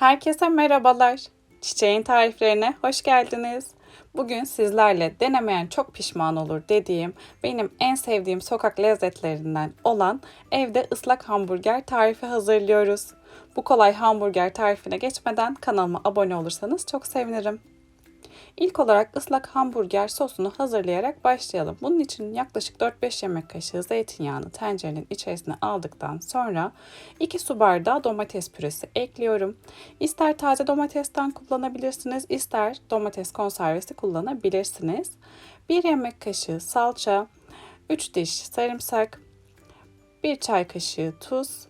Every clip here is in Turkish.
Herkese merhabalar. Çiçeğin tariflerine hoş geldiniz. Bugün sizlerle denemeyen çok pişman olur dediğim benim en sevdiğim sokak lezzetlerinden olan evde ıslak hamburger tarifi hazırlıyoruz. Bu kolay hamburger tarifine geçmeden kanalıma abone olursanız çok sevinirim. İlk olarak ıslak hamburger sosunu hazırlayarak başlayalım. Bunun için yaklaşık 4-5 yemek kaşığı zeytinyağını tencerenin içerisine aldıktan sonra 2 su bardağı domates püresi ekliyorum. İster taze domatesten kullanabilirsiniz, ister domates konservesi kullanabilirsiniz. 1 yemek kaşığı salça, 3 diş sarımsak, 1 çay kaşığı tuz,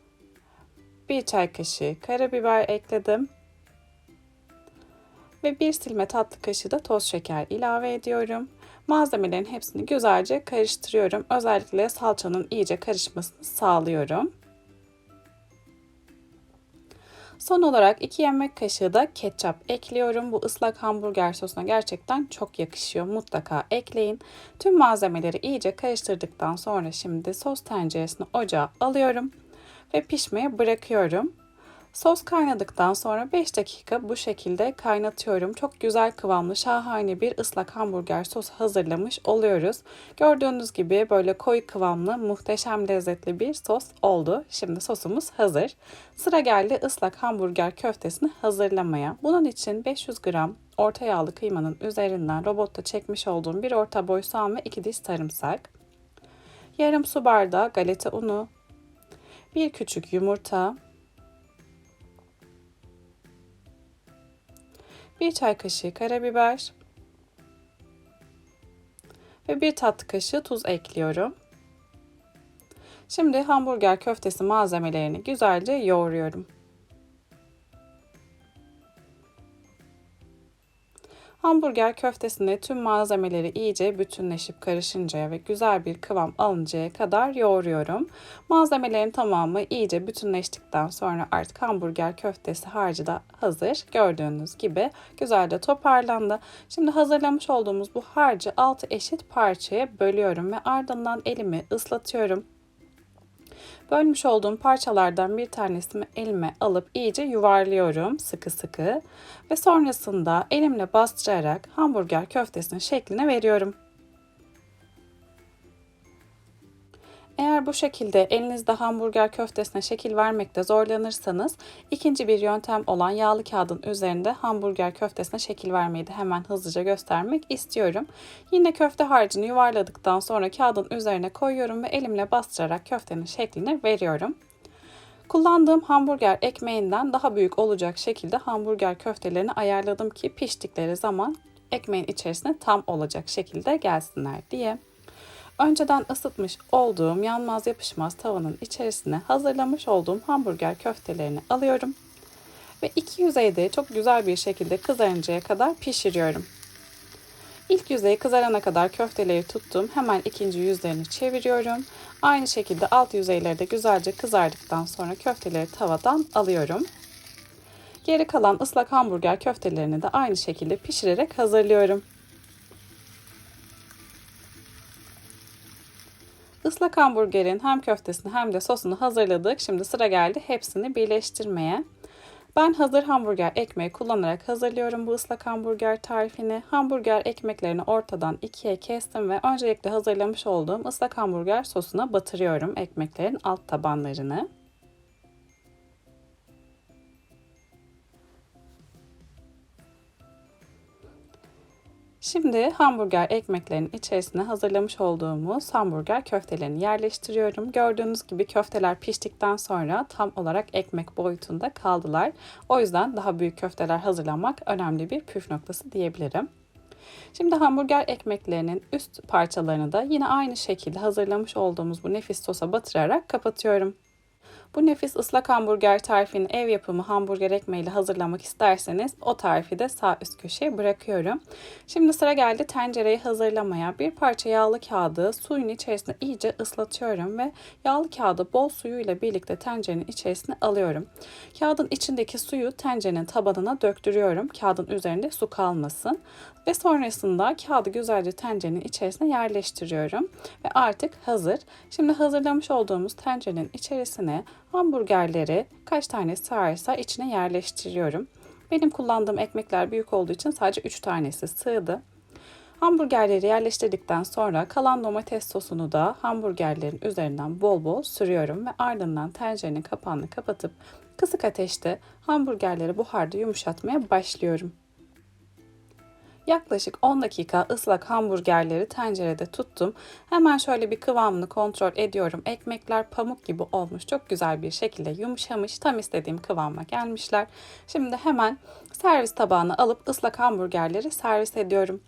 1 çay kaşığı karabiber ekledim ve bir silme tatlı kaşığı da toz şeker ilave ediyorum. Malzemelerin hepsini güzelce karıştırıyorum. Özellikle salçanın iyice karışmasını sağlıyorum. Son olarak 2 yemek kaşığı da ketçap ekliyorum. Bu ıslak hamburger sosuna gerçekten çok yakışıyor. Mutlaka ekleyin. Tüm malzemeleri iyice karıştırdıktan sonra şimdi sos tenceresini ocağa alıyorum ve pişmeye bırakıyorum. Sos kaynadıktan sonra 5 dakika bu şekilde kaynatıyorum. Çok güzel kıvamlı şahane bir ıslak hamburger sosu hazırlamış oluyoruz. Gördüğünüz gibi böyle koyu kıvamlı muhteşem lezzetli bir sos oldu. Şimdi sosumuz hazır. Sıra geldi ıslak hamburger köftesini hazırlamaya. Bunun için 500 gram orta yağlı kıymanın üzerinden robotta çekmiş olduğum bir orta boy soğan ve 2 diş sarımsak. Yarım su bardağı galeta unu, bir küçük yumurta, 1 çay kaşığı karabiber ve 1 tatlı kaşığı tuz ekliyorum. Şimdi hamburger köftesi malzemelerini güzelce yoğuruyorum. Hamburger köftesinde tüm malzemeleri iyice bütünleşip karışıncaya ve güzel bir kıvam alıncaya kadar yoğuruyorum. Malzemelerin tamamı iyice bütünleştikten sonra artık hamburger köftesi harcı da hazır. Gördüğünüz gibi güzelce toparlandı. Şimdi hazırlamış olduğumuz bu harcı 6 eşit parçaya bölüyorum ve ardından elimi ıslatıyorum. Bölmüş olduğum parçalardan bir tanesini elime alıp iyice yuvarlıyorum sıkı sıkı ve sonrasında elimle bastırarak hamburger köftesinin şekline veriyorum. Eğer bu şekilde elinizde hamburger köftesine şekil vermekte zorlanırsanız ikinci bir yöntem olan yağlı kağıdın üzerinde hamburger köftesine şekil vermeyi de hemen hızlıca göstermek istiyorum. Yine köfte harcını yuvarladıktan sonra kağıdın üzerine koyuyorum ve elimle bastırarak köftenin şeklini veriyorum. Kullandığım hamburger ekmeğinden daha büyük olacak şekilde hamburger köftelerini ayarladım ki piştikleri zaman ekmeğin içerisine tam olacak şekilde gelsinler diye. Önceden ısıtmış olduğum yanmaz yapışmaz tavanın içerisine hazırlamış olduğum hamburger köftelerini alıyorum. Ve iki yüzeyde çok güzel bir şekilde kızarıncaya kadar pişiriyorum. İlk yüzey kızarana kadar köfteleri tuttum. Hemen ikinci yüzlerini çeviriyorum. Aynı şekilde alt yüzeyleri de güzelce kızardıktan sonra köfteleri tavadan alıyorum. Geri kalan ıslak hamburger köftelerini de aynı şekilde pişirerek hazırlıyorum. Islak hamburgerin hem köftesini hem de sosunu hazırladık. Şimdi sıra geldi hepsini birleştirmeye. Ben hazır hamburger ekmeği kullanarak hazırlıyorum bu ıslak hamburger tarifini. Hamburger ekmeklerini ortadan ikiye kestim ve öncelikle hazırlamış olduğum ıslak hamburger sosuna batırıyorum ekmeklerin alt tabanlarını. Şimdi hamburger ekmeklerinin içerisine hazırlamış olduğumuz hamburger köftelerini yerleştiriyorum. Gördüğünüz gibi köfteler piştikten sonra tam olarak ekmek boyutunda kaldılar. O yüzden daha büyük köfteler hazırlamak önemli bir püf noktası diyebilirim. Şimdi hamburger ekmeklerinin üst parçalarını da yine aynı şekilde hazırlamış olduğumuz bu nefis sosa batırarak kapatıyorum. Bu nefis ıslak hamburger tarifini ev yapımı hamburger ekmeğiyle hazırlamak isterseniz o tarifi de sağ üst köşeye bırakıyorum. Şimdi sıra geldi tencereyi hazırlamaya. Bir parça yağlı kağıdı suyun içerisine iyice ıslatıyorum ve yağlı kağıdı bol suyuyla birlikte tencerenin içerisine alıyorum. Kağıdın içindeki suyu tencerenin tabanına döktürüyorum. Kağıdın üzerinde su kalmasın. Ve sonrasında kağıdı güzelce tencerenin içerisine yerleştiriyorum. Ve artık hazır. Şimdi hazırlamış olduğumuz tencerenin içerisine Hamburgerleri kaç tane sığarsa içine yerleştiriyorum. Benim kullandığım ekmekler büyük olduğu için sadece 3 tanesi sığdı. Hamburgerleri yerleştirdikten sonra kalan domates sosunu da hamburgerlerin üzerinden bol bol sürüyorum ve ardından tencerenin kapağını kapatıp kısık ateşte hamburgerleri buharda yumuşatmaya başlıyorum. Yaklaşık 10 dakika ıslak hamburgerleri tencerede tuttum. Hemen şöyle bir kıvamını kontrol ediyorum. Ekmekler pamuk gibi olmuş. Çok güzel bir şekilde yumuşamış. Tam istediğim kıvama gelmişler. Şimdi hemen servis tabağına alıp ıslak hamburgerleri servis ediyorum.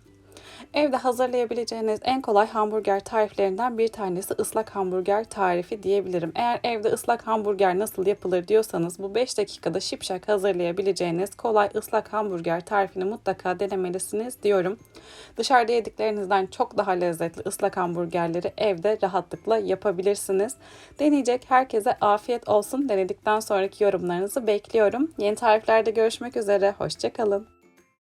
Evde hazırlayabileceğiniz en kolay hamburger tariflerinden bir tanesi ıslak hamburger tarifi diyebilirim. Eğer evde ıslak hamburger nasıl yapılır diyorsanız bu 5 dakikada şipşak hazırlayabileceğiniz kolay ıslak hamburger tarifini mutlaka denemelisiniz diyorum. Dışarıda yediklerinizden çok daha lezzetli ıslak hamburgerleri evde rahatlıkla yapabilirsiniz. Deneyecek herkese afiyet olsun. Denedikten sonraki yorumlarınızı bekliyorum. Yeni tariflerde görüşmek üzere. Hoşçakalın.